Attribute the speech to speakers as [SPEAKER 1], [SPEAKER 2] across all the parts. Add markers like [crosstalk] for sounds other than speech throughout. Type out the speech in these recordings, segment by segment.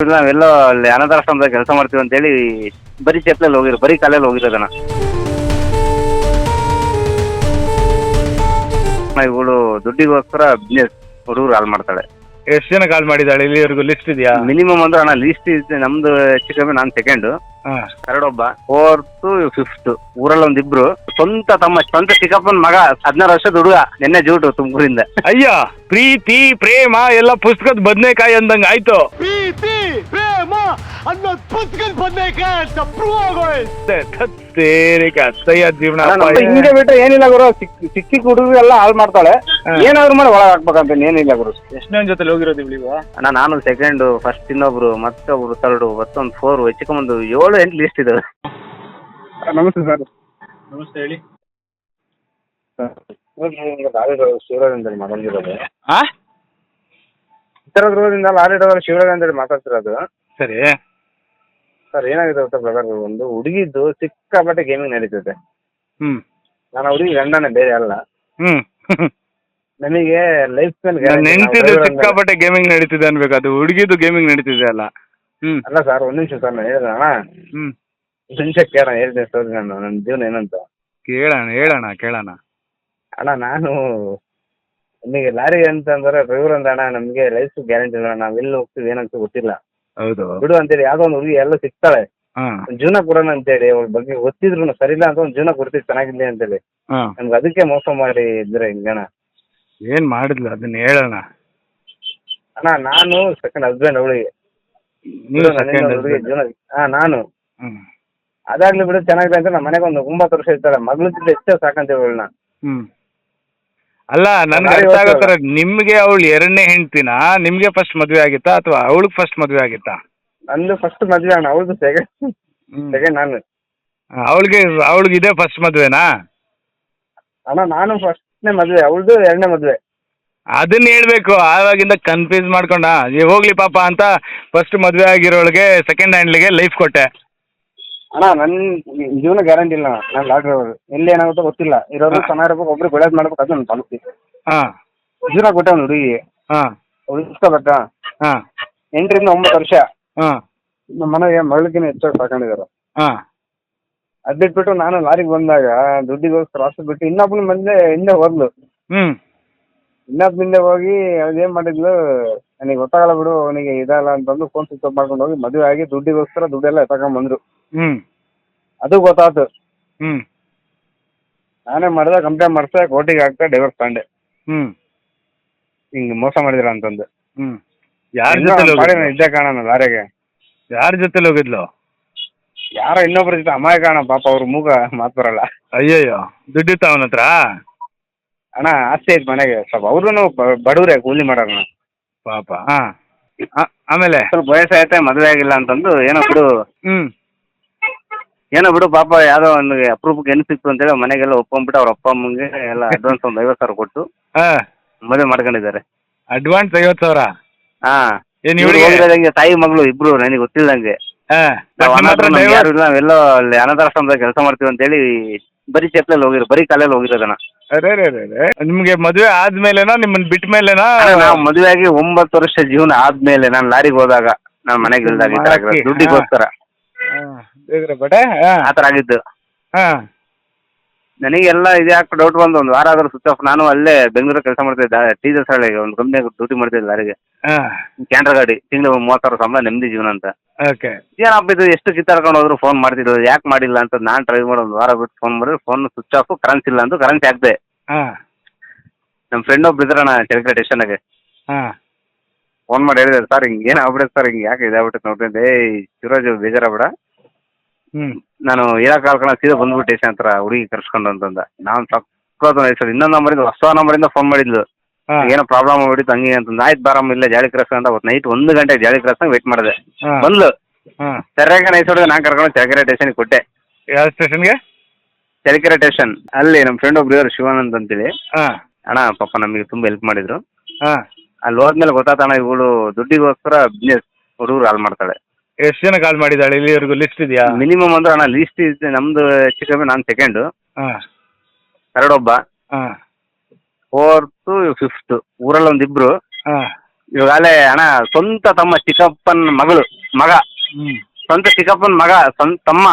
[SPEAKER 1] ನಾವೆಲ್ಲೋ ಅಲ್ಲಿ ಅನಾಥಾಶ್ರಮದಾಗ ಕೆಲಸ ಮಾಡ್ತೀವಿ ಅಂತೇಳಿ ಬರೀ ಚಪ್ಪಲಲ್ಲಿ ಹೋಗಿರೋ ಬರೀ ಕಾಲಲ್ಲಿ ಹೋಗಿರೋದಣ್ಣ ಇವಳು ದುಡ್ಡಿಗೋಸ್ಕರ ಬಿಸ್ನೆಸ್ ಹುಡುಗರು ಹಾಲ್ ಮಾಡ್ತಾಳೆ.
[SPEAKER 2] ಎಷ್ಟು ಜನ ಕಾಲ್ ಮಾಡಿದಾಳೆ ಇಲ್ಲಿವರೆಗೂ ಲಿಸ್ಟ್ ಇದೆಯಾ?
[SPEAKER 1] ಮಿನಿಮಮ್ ಅಂದ್ರೆ ಅಣ್ಣ ಇದೆ ನಮ್ದು ಹೆಚ್ಚು ಕಮ್ಮಿ ನಾನ್ ಸೆಕೆಂಡು
[SPEAKER 2] ಹಾಂ.
[SPEAKER 1] ಎರಡೊಬ್ಬ ಫೋರ್ತ್ ಫಿಫ್ತ್ ಊರಲ್ಲಿ ಒಂದಿಬ್ರು ಸ್ವಂತ ತಮ್ಮ ಸ್ವಂತ ಚಿಕ್ಕಪ್ಪನ ಮಗ ಹದಿನಾರು ವರ್ಷದ ಹುಡುಗ ನಿನ್ನೆ ಜೂಟು ತುಮಕೂರಿಂದ.
[SPEAKER 2] ಅಯ್ಯ ಪ್ರೀತಿ ಪ್ರೇಮ ಎಲ್ಲ ಪುಸ್ತಕದ ಬದನೆಕಾಯಿ ಅಂದಂಗ ಆಯ್ತು.
[SPEAKER 3] ಅನ್ನೋದು ಪುಸ್ತಕದ ಬಂದೈತೆ ಅಂತ ಪ್ರೂವ್ ಆಗೋಯ್ತು
[SPEAKER 2] ತೇರಿಕೆ ಅಸಹ್ಯ ಜೀವನ
[SPEAKER 1] ನಮ್ದು. ಹಿಂಗೆ ಬಿಟ್ರೆ ಏನಿಲ್ಲ ಗುರು. ಚಿಕ್ಕ ಚಿಕ್ಕ ಚಿಕ್ಕ ಹುಡುಗರು ಎಲ್ಲ ಹಾಳು ಮಾಡ್ತಾಳೆ. ಏನಾದ್ರು ಮಾಡಿ ಒಳಗೆ ಹಾಕ್ಬೇಕಂತ ಏನಿಲ್ಲ ಗುರು.
[SPEAKER 2] ಎಷ್ಟನೇ ಜೊತೆ ಹೋಗಿರೋದು ನೀವು
[SPEAKER 1] ಅಣ್ಣ ನಾನು ಸೆಕೆಂಡ್ ಫಸ್ಟ್ ಇನ್ನೊಬ್ರು ಮತ್ತೊಬ್ರು ಥರ್ಡ್ ಮತ್ತೊಂದು ಫೋರ್ ಹೆಚ್ಚಿಕೊಂಬಂದು ಏಳು ಎಂಟು ಲಿಸ್ಟ್ ಇದಾವೆ.
[SPEAKER 4] ನಮಸ್ತೆ ಸರ್.
[SPEAKER 2] ನಮಸ್ತೆ ಹೇಳಿ.
[SPEAKER 1] ಶಿವರಾಜ್ ಮಾತಾಡ್ತಿರೋದು.
[SPEAKER 2] ಆ?
[SPEAKER 1] ಚಿತ್ರದುರ್ಗದಿಂದ ಲಾರಿ ಡ್ರೈವರ್ ಶಿವರಾಜ್ ಅಂತೇಳಿ ಮಾತಾಡ್ತಿರೋದು.
[SPEAKER 2] ಸರಿ.
[SPEAKER 1] ಸರ್ ಏನಾಗಿದೆ ಗೊತ್ತಾ ಬ್ರದರ್ ಒಂದು ಹುಡುಗಿದ್ದು ಸಿಕ್ಕಾಪಟ್ಟೆ ಗೇಮಿಂಗ್ ನಡೀತೈತೆ.
[SPEAKER 2] ಹ್ಮ್.
[SPEAKER 1] ನಾನು ಹುಡುಗಿ ಗಂಡನೇ ಬೇರೆ ಅಲ್ಲ.
[SPEAKER 2] ಹ್ಮ್.
[SPEAKER 1] ನಮಗೆ ಲೈಫ್ ಸ್ಟೈಲ್
[SPEAKER 2] ನನ್ನ ಹೆಂಡತಿದು ಸಿಕ್ಕಾಪಟ್ಟೆ ಗೇಮಿಂಗ್ ನಡೀತಿದೆ ಅನ್ಬೇಕು. ಅದು ಹುಡುಗಿದು ಗೇಮಿಂಗ್ ನಡೀತಿದೆ ಅಲ್ಲ. ಹ್ಮ್.
[SPEAKER 1] ಅಲ್ಲ ಸರ್ ಒಂದ್ ನಿಮಿಷ ಸರ್ ನಾನು ಹೇಳಿದೆ ಅಣ್ಣ.
[SPEAKER 2] ಹ್ಮ್.
[SPEAKER 1] ಒಂದ್ ನಿಮಿಷ ಕೇಳೋಣ ಹೇಳಿದೆ ಸ್ಟೋರಿ ನಾನು ನನ್ನ ಜೀವನ ಏನಂತ.
[SPEAKER 2] ಕೇಳೋಣ ಹೇಳೋಣ ಕೇಳೋಣ.
[SPEAKER 1] ಅಣ್ಣ ನಾನು ನಿಮಗೆ ಲಾರಿ ಅಂತಂದ್ರೆ ಡ್ರೈವರ್ ಅಂದಣ್ಣ ಅಣ್ಣ ನಮಗೆ ಲೈಫ್ ಗ್ಯಾರಂಟಿ ಇಲ್ಲ ನಾವು ಎಲ್ಲಿ ಹೋಗ್ತೀವಿ ಏನಂತ ಗೊತ್ತಿಲ್ಲ.
[SPEAKER 2] ಹೌದು.
[SPEAKER 1] ಬಿಡು ಅಂತೇಳಿ ಯಾವ್ದೋ ಒಂದು ಹುಡುಗಿ ಎಲ್ಲ ಸಿಗ್ತಾಳೆ.
[SPEAKER 2] ಹಾ.
[SPEAKER 1] ಒಂದ್ ಜೀವನ ಕೊಡೋಣ ಅಂತೇಳಿ ಅವ್ಳ ಬಗ್ಗೆ ಗೊತ್ತಿದ್ರು ಸರಿ ಇಲ್ಲ ಅಂತ ಒಂದು ಜೀವನ ಕೊಡ್ತೀವಿ ಚೆನ್ನಾಗಿರ್ಲಿ ಅಂತೇಳಿ.
[SPEAKER 2] ಹೇಳಿ
[SPEAKER 1] ನಮ್ಗೆ ಅದಕ್ಕೆ ಮೋಸ ಮಾಡಿ ಇದ್ರೆ ಹಿಂಗಣ
[SPEAKER 2] ಏನ್ ಮಾಡಿದ್ಲು? ಅದನ್ನ ಹೇಳೋಣ
[SPEAKER 1] ಅಣ್ಣ ನಾನು ಸೆಕೆಂಡ್ ಹಸ್ಬೆಂಡ್ ಅವಳಿಗೆ.
[SPEAKER 2] ನೀವು ಸೆಕೆಂಡ್
[SPEAKER 1] ಹುಡುಗಿ ಜೀವನ ಹಾ ನಾನು.
[SPEAKER 2] ಹ್ಮ್.
[SPEAKER 1] ಅದಾಗ್ಲಿ ಬಿಡು ಚೆನ್ನಾಗಿದೆ ಅಂತ ನಮ್ಮ ಮನೆಗೆ ಒಂದು ಒಂಬತ್ತು ವರ್ಷ ಇರ್ತಾಳೆ ಮಗಳ ಜೊತೆ ಎಷ್ಟೇ ಸಾಕಂತೇಳಿ ಅವಳನ್ನ
[SPEAKER 2] ಹ್ಮ್. ಅಲ್ಲ ನನ್ಗೆ ಅರ್ಥ ಆಗೋ. ಥರ ನಿಮ್ಗೆ ಅವಳು ಎರಡನೇ ಹೆಂಡ್ತಿನ? ನಿಮ್ಗೆ ಫಸ್ಟ್ ಮದ್ವೆ ಆಗಿತ್ತಾ ಅಥವಾ ಅವಳಿಗೆ ಫಸ್ಟ್ ಮದ್ವೆ ಆಗಿತ್ತಾ?
[SPEAKER 1] ನಂದು ಫಸ್ಟ್ ಮದ್ವೆ ಅಣ್ಣ ಅವಳದು ಸೆಕೆಂಡ್ ಸೆಕೆಂಡ್ ನಾನು.
[SPEAKER 2] ಅವಳಿಗೆ ಅವಳಿಗೆ ಇದೇ ಫಸ್ಟ್ ಮದ್ವೆನಾ?
[SPEAKER 1] ಅಣ್ಣ ನಾನು ಫಸ್ಟ್ನೇ ಮದ್ವೆ ಅವಳದು ಎರಡನೇ ಮದ್ವೆ.
[SPEAKER 2] ಅದನ್ನ ಹೇಳ್ಬೇಕು ಆವಾಗಿಂದ ಕನ್ಫ್ಯೂಸ್ ಮಾಡ್ಕೊಂಡ. ಹೋಗ್ಲಿ ಪಾಪ ಅಂತ ಫಸ್ಟ್ ಮದ್ವೆ ಆಗಿರೋಳಿಗೆ ಸೆಕೆಂಡ್ ಹ್ಯಾಂಡ್ಲಿಗೆ ಲೈಫ್ ಕೊಟ್ಟೆ.
[SPEAKER 1] ಅಣ್ಣ ನನ್ ಜೀವನ ಗ್ಯಾರಂಟಿ ಇಲ್ಲ ನಾನು ಲಾರಿ ಅವ್ರು. ಎಲ್ಲಿ ಏನಾಗುತ್ತೋ ಗೊತ್ತಿಲ್ಲ. ಇರೋದು ಚೆನ್ನಾಗಿರ್ಬೇಕು ಒಬ್ರಿಗೆ ಒಳ್ಳೇದು ಮಾಡ್ಬೇಕು ಅದು ನನ್ನ ಪಾಲಿಸಿ
[SPEAKER 2] ಹಾ.
[SPEAKER 1] ಜೀವನ ಕೊಟ್ಟೆ ಒಂದು ಹುಡುಗಿ.
[SPEAKER 2] ಹಾ.
[SPEAKER 1] ಉಳಿಸ್ಕೋಬೇಕಾ
[SPEAKER 2] ಹಾ.
[SPEAKER 1] ಎಂಟರಿಂದ ಒಂಬತ್ತು ವರ್ಷ.
[SPEAKER 2] ಹಾ.
[SPEAKER 1] ನಮ್ಮ ಮನೆಗೆ ಮಗಳಿಗಿನ ಹೆಚ್ಚಾಗಿ ಸಾಕೊಂಡಿದ್ದಾರೆ.
[SPEAKER 2] ಅದ್ಬಿಟ್ಬಿಟ್ಟು
[SPEAKER 1] ಅದ್ ಬಿಟ್ಬಿಟ್ಟು ನಾನು ಲಾರಿಗೆ ಬಂದಾಗ ದುಡ್ಡಿಗೋಸ್ಕರ ಆಸೆ ಬಿಟ್ಟು ಇನ್ನೊಬ್ಬನ ಮುಂದೆ ಹಿಂದೆ ಹೋದ್ಲು.
[SPEAKER 2] ಹ್ಮ್.
[SPEAKER 1] ಇನ್ನೊಬ್ಬ ಹಿಂದೆ ಹೋಗಿ ಅದೇನ್ ಮಾಡಿದ್ಲು? ನನಗೆ ಗೊತ್ತಾಗಲ್ಲ ಬಿಡು ಅವನಿಗೆ ಇದಲ್ಲ ಅಂತಂದು ಫೋನ್ ಸ್ವಿಚ್ ಆಫ್ ಮಾಡ್ಕೊಂಡು ಹೋಗಿ ಮದುವೆ ಆಗಿ ದುಡ್ಡಿಗೋಸ್ಕರ ದುಡ್ಡೆಲ್ಲ ತಗೊಂಡ್ಬಂದ್ರು ಬಂದ್ರು
[SPEAKER 2] ಹ್ಮ್.
[SPEAKER 1] ಅದು ಗೊತ್ತಾಯ್ತು
[SPEAKER 2] ಹ್ಮ್.
[SPEAKER 1] ನಾನೇ ಮಾಡಿದೆ ಕಂಪ್ಲೇಂಟ್ ಮಾಡ್ತಾ ಕೋರ್ಟಿಗೆ ಹಾಕ್ತಾ ಡೈವರ್ಸ್ ತಗೊಂಡೆ.
[SPEAKER 2] ಹ್ಮ್.
[SPEAKER 1] ಹಿಂಗ್ ಮೋಸ ಮಾಡಿದ್ರ ಅಂತಂದು.
[SPEAKER 2] ಹ್ಮ್. ಯಾರ
[SPEAKER 1] ಕಾಣ ಇದ್ದೆ ಕಾಣಣ ಲಾರಿಗೆ
[SPEAKER 2] ಯಾರ ಜೊತೆ ಹೋಗಿದ್ಲು?
[SPEAKER 1] ಯಾರೋ ಇನ್ನೊಬ್ರ ಜೊತೆ ಅಮಾಯ ಕಾಣ ಪಾಪ ಅವ್ರ ಮೂಗ ಮಾತ್ ಬರಲ್ಲ.
[SPEAKER 2] ಅಯ್ಯಯ್ಯೋ ದುಡ್ಡಿತ್ತ ಅವನ ಹತ್ರ?
[SPEAKER 1] ಅಣ್ಣ ಆಸ್ತಿ ಐತೆ ಮನೆಗೆ ಸ್ವಲ್ಪ ಅವ್ರು ಬಡವ್ರೆ ಕೂಲಿ ಮಾಡೋಣ
[SPEAKER 2] ಪಾಪ. ಹಾ. ಆಮೇಲೆ?
[SPEAKER 1] ಸ್ವಲ್ಪ ವಯಸ್ಸಾಯ್ತೆ ಮದುವೆ ಆಗಿಲ್ಲ ಅಂತಂದು ಏನೋ ಬಿಡು.
[SPEAKER 2] ಹ್ಮ್.
[SPEAKER 1] ಏನೋ ಬಿಡು ಪಾಪ ಯಾವ್ದೋ ಒಂದು ಅಪ್ರೂಪಕ್ಕೆ ಹೆಣ್ಣು ಸಿಕ್ತು ಅಂತೇಳಿ ಅವ್ರ್ ಮನೆಗೆಲ್ಲ ಒಪ್ಕೊಂಡ್ಬಿಟ್ಟು ಅವ್ರ ಅಪ್ಪ ಅಮ್ಮಂಗೆ ಎಲ್ಲ ಅಡ್ವಾನ್ಸ್ ಒಂದು ಐವತ್ತು ಸಾವಿರ ಕೊಟ್ಟು
[SPEAKER 2] ಹಾ.
[SPEAKER 1] ಮದುವೆ ಮಾಡ್ಕೊಂಡಿದ್ದಾರೆ.
[SPEAKER 2] ಅಡ್ವಾನ್ಸ್ ಐವತ್ತು ಸಾವಿರ?
[SPEAKER 1] ಹಾ.
[SPEAKER 2] ಏನ್
[SPEAKER 1] ಇವ್ರು
[SPEAKER 2] ಇವಳಿಗೆ
[SPEAKER 1] ಹೋಗಿರೋದಂಗೆ ತಾಯಿ ಮಗಳು ಇಬ್ರು ನನಗೆ ಗೊತ್ತಿಲ್ಲದಂಗೆ
[SPEAKER 2] ಹಾ.
[SPEAKER 1] ನಾವ್
[SPEAKER 2] ನಿಮ್ಮ ಹತ್ರ
[SPEAKER 1] ಅನಾಥರು ನಮ್ಗೆ
[SPEAKER 2] driver-
[SPEAKER 1] ಯಾರು ಇಲ್ಲ ನಾವೆಲ್ಲೋ ಅಲ್ಲಿ ಅನಾಥಾಶ್ರಮದಾಗ ಕೆಲಸ ಮಾಡ್ತೀವಿ ಅಂತೇಳಿ ಬರೀ ಚಪ್ಪಲಲ್ಲಿ ಹೋಗಿರೋ ಬರೀ ಕಾಲಲ್ಲಿ ಹೋಗಿರೋದಣ್ಣ.
[SPEAKER 2] ಅರೆ ಅರೆ ಅರೆ ಅರೆ. ನಿಮ್ಗೆ ಮದುವೆ ಆದ್ಮೇಲೆನಾ ನಿಮ್ಮನ್ ಬಿಟ್ಟ ಮೇಲೆನಾ
[SPEAKER 1] ನಾವು ಮದುವೆ ಆಗಿ ಒಂಬತ್ತು ವರ್ಷ ಜೀವನ ಆದ್ಮೇಲೆ ನಾನು ಲಾರಿಗೆ ಹೋದಾಗ ನಾನು ಮನೆಗೆ ಇಲ್ದಾಗ ಈ ಆಗಿರೋದು. ದುಡ್ಡಿಗೋಸ್ಕರ.
[SPEAKER 2] ಬಡೆ?
[SPEAKER 1] ಆ ಆಗಿದ್ದು.
[SPEAKER 2] ಹಾ.
[SPEAKER 1] ನನಗೆಲ್ಲ ಇದು ಯಾಕೆ ಡೌಟ್ ಬಂದು ಒಂದು ವಾರ ಆದ್ರೂ ಸುತ್ತ ಆಫ್ ನಾನು ಅಲ್ಲೇ ಬೆಂಗಳೂರು ಕೆಲಸ ಮಾಡ್ತಿದ್ದೆ ಟೀಚರ್ಸ್ ಹಳ್ಳಿಗೆ ಒಂದು ಕಂಪ್ನಿಯಾಗ ಡ್ಯೂಟಿ ಮಾಡ್ತಿದ್ದೆ ಲಾರಿಗೆ.
[SPEAKER 2] ಹಾ.
[SPEAKER 1] ಕ್ಯಾಂಟರ್ ಗಾಡಿ ತಿಂಗಳು ಮೂವತ್ತಾರು ಸಂಬಳ ನೆಮ್ಮದಿ ಜೀವನ ಅಂತ.
[SPEAKER 2] ಓಕೆ
[SPEAKER 1] ಏನಪ್ಪ ಇದು ಎಷ್ಟು ಕಿತ್ತಾಡ್ಕೊಂಡು ಹೋದ್ರು ಫೋನ್ ಮಾಡ್ತಿದ್ರು? ಯಾಕೆ ಮಾಡಿಲ್ಲ ಅಂತ ನಾನು ಟ್ರೈ ಮಾಡಿ ಒಂದು ವಾರ ಬಿಟ್ಟು ಫೋನ್ ಮಾಡಿದ್ರೆ ಫೋನ್ ಸ್ವಿಚ್ ಆಫ್ ಕರೆನ್ಸಿ ಇಲ್ಲ ಅಂತ ಕರೆನ್ಸಿ ಹಾಕ್ದೆ
[SPEAKER 2] ಹಾ.
[SPEAKER 1] ನಮ್ಮ ಫ್ರೆಂಡ್ ಒಬ್ರು ಇದ್ರಣ್ಣ ಚಳಕೆರೆ ಸ್ಟೇಷನ್ಗೆ
[SPEAKER 2] ಹಾ.
[SPEAKER 1] ಫೋನ್ ಮಾಡಿ ಹೇಳಿದೆ ಸರ್ ಹಿಂಗೆ ಏನು ಆಗ್ಬಿಡುತ್ತೆ ಸರ್? ಹಿಂಗೆ ಯಾಕೆ ಇದಾಗ್ಬಿಟ್ಟು ನೋಡ್ರಿ ಏ ಶಿವರಾಜ್ ಬೇಜಾರಾಗ್ಬೇಡ.
[SPEAKER 2] ಹ್ಮ್.
[SPEAKER 1] ನಾನು ಇರಕ್ಕೆ ಕಳ್ಕೊಂಡು ಸೀದಾ ಬಂದ್ಬಿಟ್ಟು ಹತ್ರ ಹುಡುಗಿ ಕರ್ಸ್ಕೊಂಡು ಅಂತಂದ ನಾನು ಸಕ್ಕತ್ತು ಸರ್ ಇನ್ನೊಂದು ನಂಬರಿಂದ ಹೊಸ ನಂಬರಿಂದ ಫೋನ್ ಮಾಡಿದ್ಲು.
[SPEAKER 2] ಹಾ.
[SPEAKER 1] ಏನೋ ಪ್ರಾಬ್ಲಮ್ ಆಗ್ಬಿಟ್ಟಿತ್ತು ಹಂಗೆ ಅಂತಂದು. ಆಯ್ತು ಬಾರಮ್ಮ ಇಲ್ಲ ಜಾಳಿ ಕ್ರಾಸ್ ಅಂತ ಅವತ್ತು. ನೈಟ್ ಒಂದು ಗಂಟೆಗೆ ಜಾಳಿ ಕ್ರಾಸ್ ವೇಟ್ ಮಾಡಿದೆ.
[SPEAKER 2] ಹಾ.
[SPEAKER 1] ಬಂದ್ಲು.
[SPEAKER 2] ಹಾ.
[SPEAKER 1] ಸರಿಯಾಗಿ ನೈಸ್ ಹೊಡೆದು ನಾನು ಕರ್ಕೊಂಡು ಚಳಕೆರೆ ಸ್ಟೇಷನ್ಗೆ ಕೊಟ್ಟೆ.
[SPEAKER 2] ಯಾವ ಸ್ಟೇಷನ್ಗೆ
[SPEAKER 1] ಚಳಕೆರೆ ಸ್ಟೇಷನ್ ಅಲ್ಲಿ ನಮ್ಮ ಫ್ರೆಂಡ್ ಒಬ್ರು ಇದ್ದಾರೆ ಶಿವಾನಂದ್ ಅಂತೇಳಿ.
[SPEAKER 2] ಹಾ.
[SPEAKER 1] ಅಣ್ಣ ಪಾಪ ನಮಗೆ ತುಂಬಾ ಹೆಲ್ಪ್ ಮಾಡಿದ್ರು.
[SPEAKER 2] ಹಾ.
[SPEAKER 1] ಅಲ್ಲಿ ಹೋದ್ಮೇಲೆ ಗೊತ್ತಾತಣ್ಣ ಇವಳು ದುಡ್ಡಿಗೋಸ್ಕರ ಬಿಸ್ನೆಸ್ ಹುಡುಗರು ಹಾಲ್ ಮಾಡ್ತಾಳೆ.
[SPEAKER 2] ಎಷ್ಟು ಜನ ಕಾಲ್ ಮಾಡಿದಾಳೆ ಇಲ್ಲಿವರೆಗೂ ಲಿಸ್ಟ್ ಇದೆಯಾ?
[SPEAKER 1] ಮಿನಿಮಮ್ ಅಂದ್ರೆ ಅಣ್ಣ ಲೀಸ್ಟ್ ಇದೆ ನಮ್ದು ಹೆಚ್ಚು ಕಮ್ಮಿ ನಾನು ಸೆಕೆಂಡು
[SPEAKER 2] ಹಾ.
[SPEAKER 1] ಎರಡೊಬ್ಬ.
[SPEAKER 2] ಹಾ.
[SPEAKER 1] ಫೋರ್ತ್ ಫಿಫ್ತ್ ಊರಲ್ಲಿ ಒಂದ್
[SPEAKER 2] ಇಬ್ರು ಇವಾಗ
[SPEAKER 1] ಇವಾಗಲೇ ಅಣ್ಣ ಸ್ವಂತ ತಮ್ಮ ಚಿಕ್ಕಪ್ಪನ ಮಗಳು ಮಗ. ಸ್ವಂತ ಚಿಕ್ಕಪ್ಪನ ಮಗ ಸ್ವಂತ ತಮ್ಮ.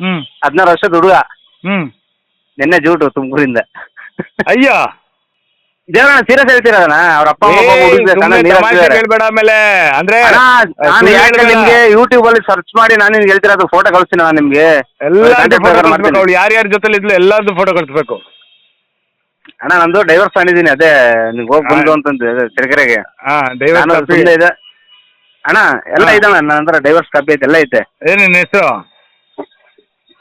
[SPEAKER 2] ಹ್ಮ್.
[SPEAKER 1] ಹದಿನಾರು ವರ್ಷದ ಹುಡುಗ.
[SPEAKER 2] ಹ್ಮ್.
[SPEAKER 1] ನಿನ್ನೆ ಜೂಟು ತುಮಕೂರಿಂದ.
[SPEAKER 2] ಅಯ್ಯೋ.
[SPEAKER 1] ದೇವರಣ್ಣ ಸೀರಿಯಸ್ ಹೇಳ್ತಿರೋದಣ್ಣ? ಅವ್ರ ಅಪ್ಪ ಅಮ್ಮ
[SPEAKER 2] ಹೇಳ್ಬೇಡ ಆಮೇಲೆ. ಅಂದ್ರೆ
[SPEAKER 1] ಅಣ್ಣ ನಾನು
[SPEAKER 2] ಸುಳ್ಳು
[SPEAKER 1] ಯಾಕೆ
[SPEAKER 2] ಹೇಳ್ಬೇಡ.
[SPEAKER 1] ನಿಮ್ಗೆ ಯೂಟ್ಯೂಬ್ ಅಲ್ಲಿ ಸರ್ಚ್ ಮಾಡಿ ನಾನು ನಿಮ್ಗೆ ಹೇಳ್ತಿರೋದು ಫೋಟೋ ಕಳಿಸ್ತೀನಿ ನಾನು ನಿಮ್ಗೆ.
[SPEAKER 2] ಎಲ್ಲ
[SPEAKER 1] contact
[SPEAKER 2] ಫೋಟೋ ಕಳಿಸ್ಬೇಕು. ಅವಳು ಯಾರ್ಯಾರ ಜೊತೆಲಿ ಇದ್ಲು ಎಲ್ಲಾರ್ದು ಫೋಟೋ ಕಳಿಸ್ಬೇಕು.
[SPEAKER 1] ಅಣ್ಣ ನಂದು ಡೈವರ್ಸ್ ಮಾಡಿದ್ದೀನಿ ಅದೇ ನಿಮ್ಗೆ ಹೋಗಿ ಬಂದು ಅಂತಂದು ತಿರುಗರೆಗೆ.
[SPEAKER 2] ಹಾ
[SPEAKER 1] ನಾನು
[SPEAKER 2] ದಯವಿಟ್ಟು
[SPEAKER 1] ಸುಮ್ಮನೆ ಇದೆ. ಅಣ್ಣ ಎಲ್ಲ
[SPEAKER 2] ಹಾ.
[SPEAKER 1] ಇದೆ ಅಣ್ಣ ನನ್ನ ಹತ್ರ ಡೈವರ್ಸ್ ಕಾಪಿ ಐತೆ ಎಲ್ಲ ಐತೆ.
[SPEAKER 2] ಏನ್ ನಿನ್ನ ಹೆಸರು?